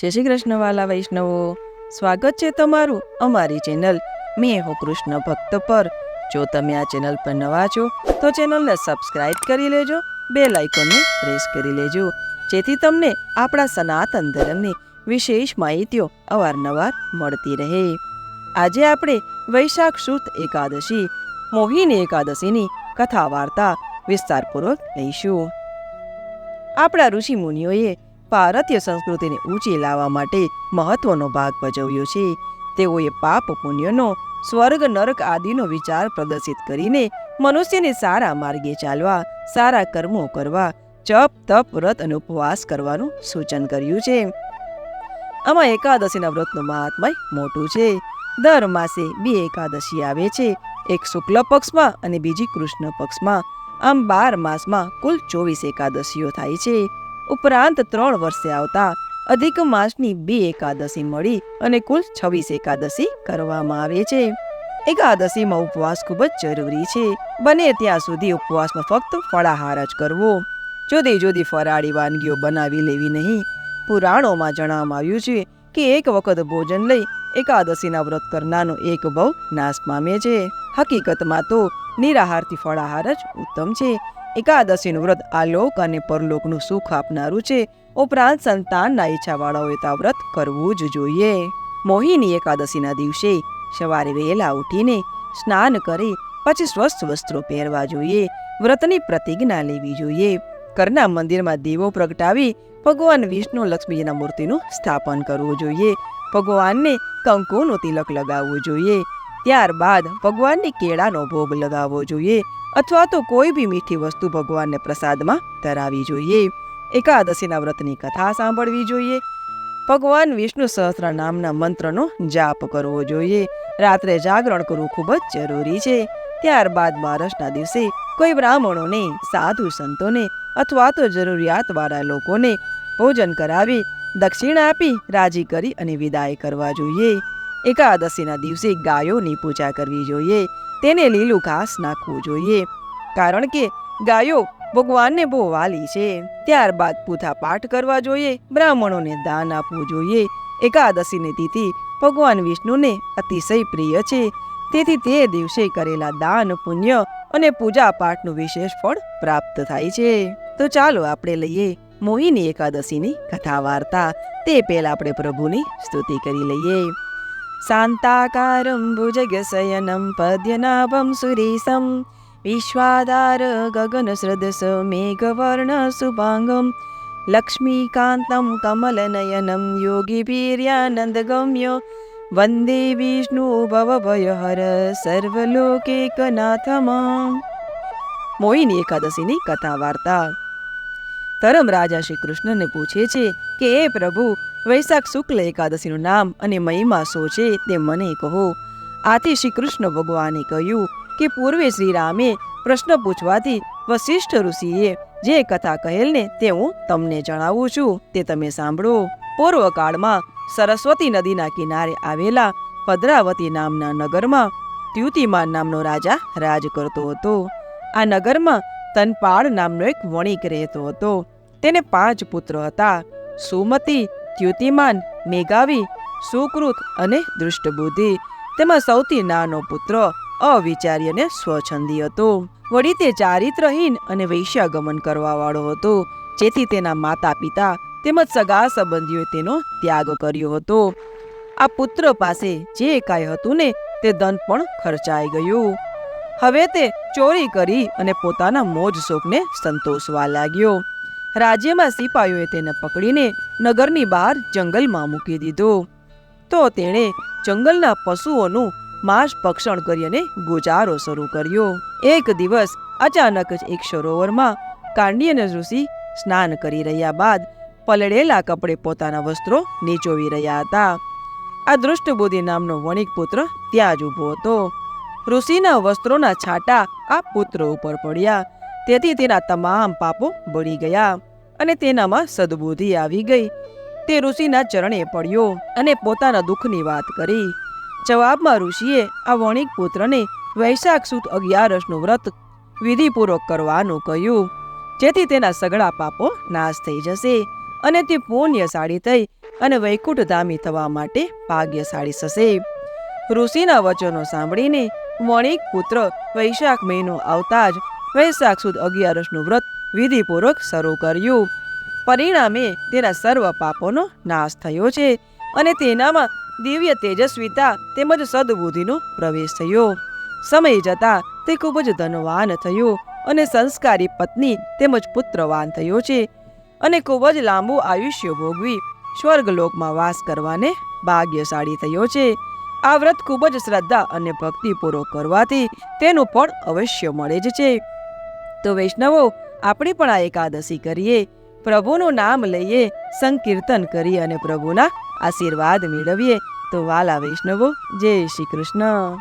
જય શ્રી કૃષ્ણ વાલા વૈષ્ણવો. સ્વાગત છે તમારું અમારી ચેનલ મેં હો કૃષ્ણ ભક્ત પર. જો તમે આ ચેનલ પર નવા છો, તો ચેનલને સબસ્ક્રાઇબ કરી લેજો, બે લાઇકોનને પ્રેસ કરી લેજો, જેથી તમને આપણા સનાતન ધર્મની વિશેષ માહિતીઓ અવારનવાર મળતી રહે. આજે આપણે વૈશાખ શુદ્ધ એકાદશી, મોહિની એકાદશીની કથા વાર્તા વિસ્તારપૂર્વક લઈશું. આપણા ઋષિ મુનિઓએ ભારતીય સંસ્કૃતિને ઊંચી લાવવા માટે મહત્વનો ભાગ ભજવ્યો છે. તેઓએ પાપ પુણ્યનો, સ્વર્ગ, નરક આદિનો વિચાર પ્રદર્શિત કરીને મનુષ્યને સારા માર્ગે ચાલવા, સારા કર્મો કરવા, જપ, તપ, વ્રત અને ઉપવાસ કરવાનું સૂચન કર્યું છે. આમાં એકાદશીના વ્રતનું મહાત્મય મોટું છે. દર માસે બે એકાદશી આવે છે. એક શુક્લ પક્ષમાં અને બીજી કૃષ્ણ પક્ષમાં. આમ બાર માસમાં કુલ ચોવીસ એકાદશીઓ થાય છે. ઉપરાંત ત્રણ વર્ષે આવતા અધિક માસની બે એકાદશી મળી અને કુલ છવ્વીસ એકાદશી કરવામાં આવે છે. એકાદશીમાં ઉપવાસ ખૂબ જ જરૂરી છે. બને ત્યાં સુધી ઉપવાસમાં ફક્ત ફળાહાર જ કરવો. જુદી જુદી ફરાળી વાનગીઓ બનાવી લેવી નહીં. પુરાણોમાં જણાવવામાં આવ્યું છે કે એક વખત ભોજન લઈ એકાદશીના વ્રત કરનારનો એક ભવ નાશ પામે છે. હકીકતમાં તો નિરાહારથી ફળાહાર જ ઉત્તમ છે. એકાદશીનું વ્રત આલોક અને પરલોકનું સુખ આપનારું છે. ઉપરાંત સંતાનના ઈચ્છાવાળાઓએ તો વ્રત કરવું જ જોઈએ. મોહિની એકાદશીના દિવસે સવારે વહેલા ઉઠીને સ્નાન કરી, પછી સ્વસ્થ વસ્ત્રો પહેરવા જોઈએ. વ્રતની પ્રતિજ્ઞા લેવી જોઈએ. ઘરના મંદિરમાં દીવો પ્રગટાવી ભગવાન વિષ્ણુ લક્ષ્મીજીના મૂર્તિનું સ્થાપન કરવું જોઈએ. ભગવાનને કંકુનું તિલક લગાવવું જોઈએ. ત્યારબાદ ભગવાનની કેળાનો ભોગ લગાવવો જોઈએ અથવા તો કોઈ બી મીઠી વસ્તુ ભગવાનને પ્રસાદમાં ધરાવી જોઈએ. એકાદશીના વ્રતની કથા સાંભળવી જોઈએ. ભગવાન વિષ્ણુ સહસ્ત્ર નામના મંત્રનો જાપ કરવો જોઈએ. રાત્રે જાગરણ કરવું ખૂબ જ જરૂરી છે. ત્યારબાદ બારસના દિવસે કોઈ બ્રાહ્મણોને, સાધુ સંતોને અથવા તો જરૂરિયાતવાળા લોકોને ભોજન કરાવી દક્ષિણા આપી રાજી કરી અને વિદાય કરવા જોઈએ. એકાદશીના દિવસે ગાયોની પૂજા કરવી જોઈએ. તેને લીલું ઘાસ નાખવું જોઈએ. કારણ કે ગાયો ભગવાનને બહુ વાલી છે. ત્યારબાદ પૂથા પાઠ કરવા જોઈએ. બ્રાહ્મણોને દાન આપવું જોઈએ. એકાદશીની તિથિ ભગવાન વિષ્ણુને અતિશય પ્રિય છે. તેથી તે દિવસે કરેલા દાન, પુણ્ય અને પૂજા પાઠનું વિશેષ ફળ પ્રાપ્ત થાય છે. તો ચાલો આપણે લઈએ મોહિની એકાદશીની કથા વાર્તા તે પહેલા આપણે પ્રભુની સ્તુતિ કરી લઈએ. સુરેશમ વિશ્વાધાર ગગન સૃદસ મેઘવર્ણ શુભાંગમ લક્ષ્મીકાંતમ કમલનયનમ યોગીભીર્યાનંદ ગમ્ય વંદે વિષ્ણુ ભવભયહર સર્વલોકેકનાથમાં મોહિની એકાદશીની કથા વાર્તા ધરમ રાજા શ્રી કૃષ્ણને પૂછે છે કે એ પ્રભુ, વૈશાખ શુક્લ એકાદશીનું નામ અને મહિમા શું છે તે મને કહો. આથી શ્રી કૃષ્ણ ભગવાને કહ્યું કે, પૂર્વે શ્રી રામે પ્રશ્ન પૂછવાથી વશિષ્ઠ ઋષિએ જે કથા કહેલ ને તે હું તમને જણાવું છું. તે તમે સાંભળો. પૂર્વકાળમાં સરસ્વતી નદીના કિનારે આવેલા ભદ્રાવતી નામના નગરમાં ત્યુતિમાન નામનો રાજા રાજ કરતો હતો. આ નગરમાં તનપાળ નામનો એક વણિક રહેતો હતો. તેને પાંચ પુત્ર હતા. સુમતિ ત્યુતિમાન મેઘાવી સુકૃત અને દૃષ્ટબુદ્ધિ તેમાં સૌથી નાનો પુત્ર અવિચારી અને સ્વછંદી હતો. વળી તે ચારિત્રહીન અને વૈશ્યાગમન કરવાવાળો હતો. જેથી તેના માતા પિતા તેમજ સગા સંબંધીઓએ તેનો ત્યાગ કર્યો હતો. આ પુત્ર પાસે જે કાંઈ હતું ને તે ધન પણ ખર્ચાઈ ગયું. હવે તે ચોરી કરી અને પોતાના મોજ શોખને સંતોષવા લાગ્યો. રાજ્યમાં સિપાહીઓએ તેને પકડીને નગરની બહાર જંગલમાં મૂકી દીધો. તો તેણે જંગલના પશુઓનું માંસ ભક્ષણ કરી ગુજારો શરૂ કર્યો. એક દિવસ અચાનક જ એક સરોવરમાં કાંડિયન ઋષિ સ્નાન કરી રહ્યા બાદ પલળેલા કપડે પોતાના વસ્ત્રો નીચોવી રહ્યા હતા. આ દૃષ્ટબુદ્ધિ નામનો વણિક પુત્ર ત્યાં જ ઊભો હતો. ઋષિના વસ્ત્રોના છાંટા આ પુત્ર ઉપર પડ્યા. તેથી તેના તમામ પાપો બળી ગયા અને તેનામાં સદબુદ્ધિ આવી ગઈ. તે ઋષિના ચરણે પડ્યો અને પોતાના દુઃખની વાત કરી. જવાબમાં ઋષિએ આ વણિક પુત્રને વૈશાખ સુદ અગિયારસનું વ્રત વિધિપૂર્વક કરવાનું કહ્યું. જેથી તેના સગળા પાપો નાશ થઈ જશે અને તે પુણ્યશાળી થઈ અને વૈકુંઠધામી થવા માટે ભાગ્યશાળી થશે. ઋષિના વચનો સાંભળીને વણિક પુત્ર વૈશાખ મહિનો આવતા જ વૈશાખ સુદ અગિયારસનું વ્રત વિધિપૂર્વક શરૂ કર્યું. પરિણામે તેના સર્વ પાપોનો નાશ થયો છે અને તેનામાં દિવ્ય તેજસ્વીતા તેમજ સદબુદ્ધિનો પ્રવેશ થયો. સમય જતાં તે ખૂબ જ ધનવાન થયો અને સંસ્કારી પત્ની તેમજ પુત્રવાન થયો છે અને ખૂબ જ લાંબુ આયુષ્ય ભોગવી સ્વર્ગલોકમાં વાસ કરવાને ભાગ્યશાળી થયો છે. આ વ્રત ખૂબ જ શ્રદ્ધા અને ભક્તિપૂર્વક કરવાથી તેનું ફળ અવશ્ય મળે જ છે. તો વૈષ્ણવો, આપણે પણ આ એકાદશી કરીએ. પ્રભુનું નામ લઈએ, સંકીર્તન કરીએ અને પ્રભુના આશીર્વાદ મેળવીએ. તો વાલા વૈષ્ણવો, જય શ્રી કૃષ્ણ.